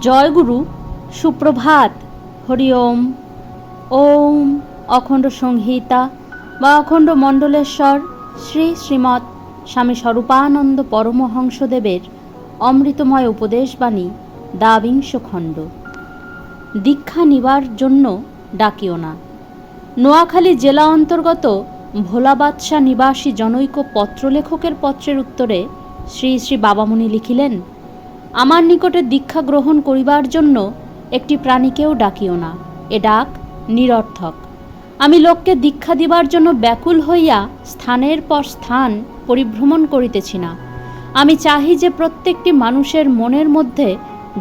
জয়গুরু, সুপ্রভাত, হরি ওম। ওম অখণ্ড সংহিতা বা অখণ্ড মণ্ডলেশ্বর শ্রী শ্রীমৎ স্বামী স্বরূপানন্দ পরমহংসদেবের অমৃতময় উপদেশবাণী দাবিংশ খণ্ড দীক্ষা নিবার জন্য ডাকিও না। নোয়াখালী জেলা অন্তর্গত ভোলাবাদশা নিবাসী জনৈক পত্রলেখকের পত্রের উত্তরে শ্রী শ্রী বাবামুনি লিখিলেন আমার নিকটে দীক্ষা গ্রহণ করিবার জন্য একটি প্রাণীকেও ডাকিও না। এ ডাক নিরর্থক। আমি লোককে দীক্ষা দিবার জন্য ব্যাকুল হইয়া স্থানের পর স্থান পরিভ্রমণ করিতেছি না। আমি চাহি যে প্রত্যেকটি মানুষের মনের মধ্যে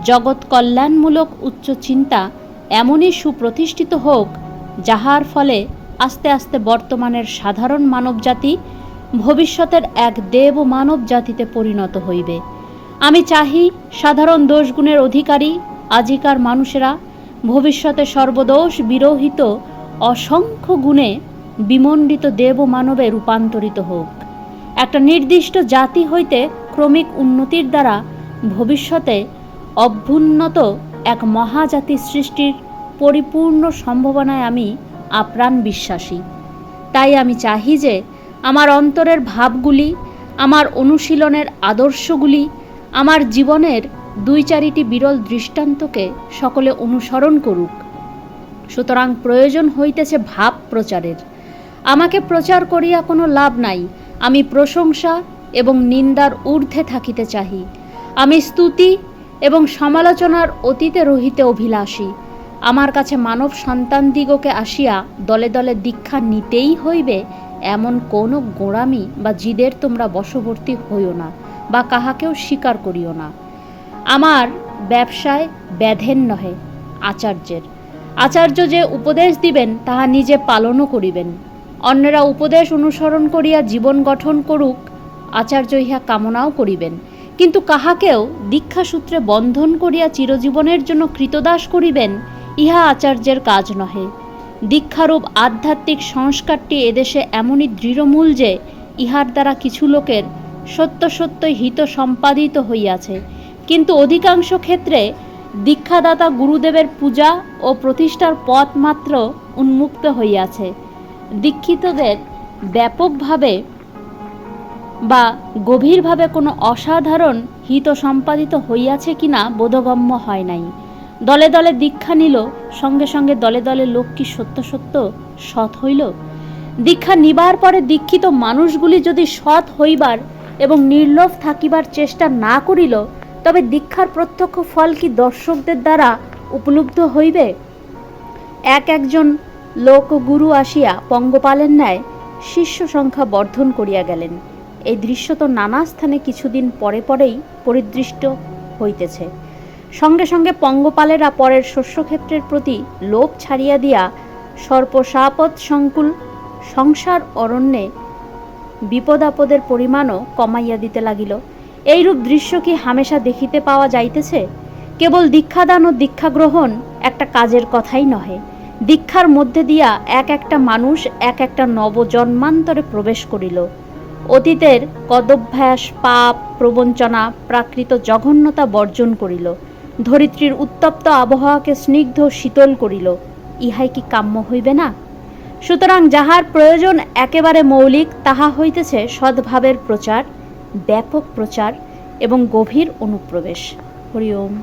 জগৎ কল্যাণমূলক উচ্চ চিন্তা এমনই সুপ্রতিষ্ঠিত হোক, যাহার ফলে আস্তে আস্তে বর্তমানের সাধারণ মানবজাতি ভবিষ্যতের এক দেব মানব জাতিতে পরিণত হইবে। আমি চাহি সাধারণ দোষগুণের অধিকারী, আজিকার মানুষেরা ভবিষ্যতে সর্বদোষ বিরহিত অসংখ্য গুণে বিমণ্ডিত দেব মানবে রূপান্তরিত হোক। একটা নির্দিষ্ট জাতি হইতে ক্রমিক উন্নতির দ্বারা ভবিষ্যতে অভ্যুন্নত এক মহাজাতি সৃষ্টির পরিপূর্ণ সম্ভাবনায় আমি আপ্রাণ বিশ্বাসী। তাই আমি চাহি যে আমার অন্তরের ভাবগুলি, আমার অনুশীলনের আদর্শগুলি আমার জীবনের দুই চারিটি বিরল দৃষ্টান্তকে সকলে অনুসরণ করুক। সুতরাং প্রয়োজন হইতেছে ভাব প্রচারের। আমাকে প্রচার করিয়া কোনো লাভ নাই। আমি প্রশংসা এবং নিন্দার ঊর্ধ্বে থাকিতে চাহি। আমি স্তুতি এবং সমালোচনার অতীতে রহিতে অভিলাষী। আমার কাছে মানব সন্তানদিগকে আসিয়া দলে দলে দীক্ষা নিতেই হইবে, এমন কোনো গোড়ামি বা জিদের তোমরা বশবর্তী হইও না। বা কাহাকেও স্বীকার করিও না। আমার ব্যবসায় ব্যাধেন নহে আচার্যের। আচার্য যে উপদেশ দিবেন, তাহা নিজে পালনও করিবেন। অন্যেরা উপদেশ অনুসরণ করিয়া জীবন গঠন করুক, আচার্য ইহা কামনাও করিবেন। কিন্তু কাহাকেও দীক্ষাসূত্রে বন্ধন করিয়া চিরজীবনের জন্য কৃতদাস করিবেন, ইহা আচার্যের কাজ নহে। দীক্ষারূপ আধ্যাত্মিক সংস্কারটি এদেশে এমনই দৃঢ়মূল যে, ইহার দ্বারা কিছু লোকের সত্য সত্য হিত সম্পাদিত হইয়াছে। কিন্তু অধিকাংশ ক্ষেত্রে দীক্ষাদাতা গুরুদেবের পূজা ও প্রতিষ্ঠার পথ মাত্র উন্মুক্ত হইয়াছে। দীক্ষিতদের ব্যাপকভাবে বা গভীরভাবে কোনো অসাধারণ হিত সম্পাদিত হইয়াছে কিনা বোধগম্য হয় নাই। দলে দলে দীক্ষা নিল, সঙ্গে সঙ্গে দলে দলে লোক কি সত্য সত্য সৎ হইল? দীক্ষা নিবার পরে দীক্ষিত মানুষগুলি যদি সৎ হইবার এবং নির্লোভ থাকিবার চেষ্টা না করিল, তবে দীক্ষার প্রত্যক্ষ ফল কি দর্শকদের দ্বারা উপলব্ধ হইবে? এক একজন লোকগুরু আসিয়া পঙ্গপালের ন্যায় শিষ্য সংখ্যা বর্ধন করিয়া গেলেন। এই দৃশ্য তো নানা স্থানে কিছুদিন পরে পরেই পরিদৃষ্ট হইতেছে। সঙ্গে সঙ্গে পঙ্গপালেরা পরের শস্যক্ষেত্রের প্রতি লোভ ছাড়িয়া দিয়া সর্পসাপদ সংকুল সংসার অরণ্যে বিপদাপদের পরিমাণও কমাইয়া দিতে লাগিল। এইরূপ দৃশ্য কি হামেশা দেখিতে পাওয়া যাইতেছে? কেবল দীক্ষাদান ও দীক্ষা গ্রহণ একটা কাজের কথাই নহে। দীক্ষার মধ্যে দিয়া এক একটা মানুষ এক একটা নবজন্মান্তরে প্রবেশ করিল। অতীতের কদভ্যাস, পাপ, প্রবঞ্চনা, প্রাকৃত জঘন্যতা বর্জন করিল। ধরিত্রীর উত্তপ্ত আবহাওয়াকে স্নিগ্ধ শীতল করিল। ইহাই কি কাম্য হইবে না? সুতরাং যাহার প্রয়োজন একেবারে মৌলিক, তাহা হইতেছে সদ্ভাবের প্রচার, ব্যাপক প্রচার এবং গভীর অনুপ্রবেশ। হরি ওম।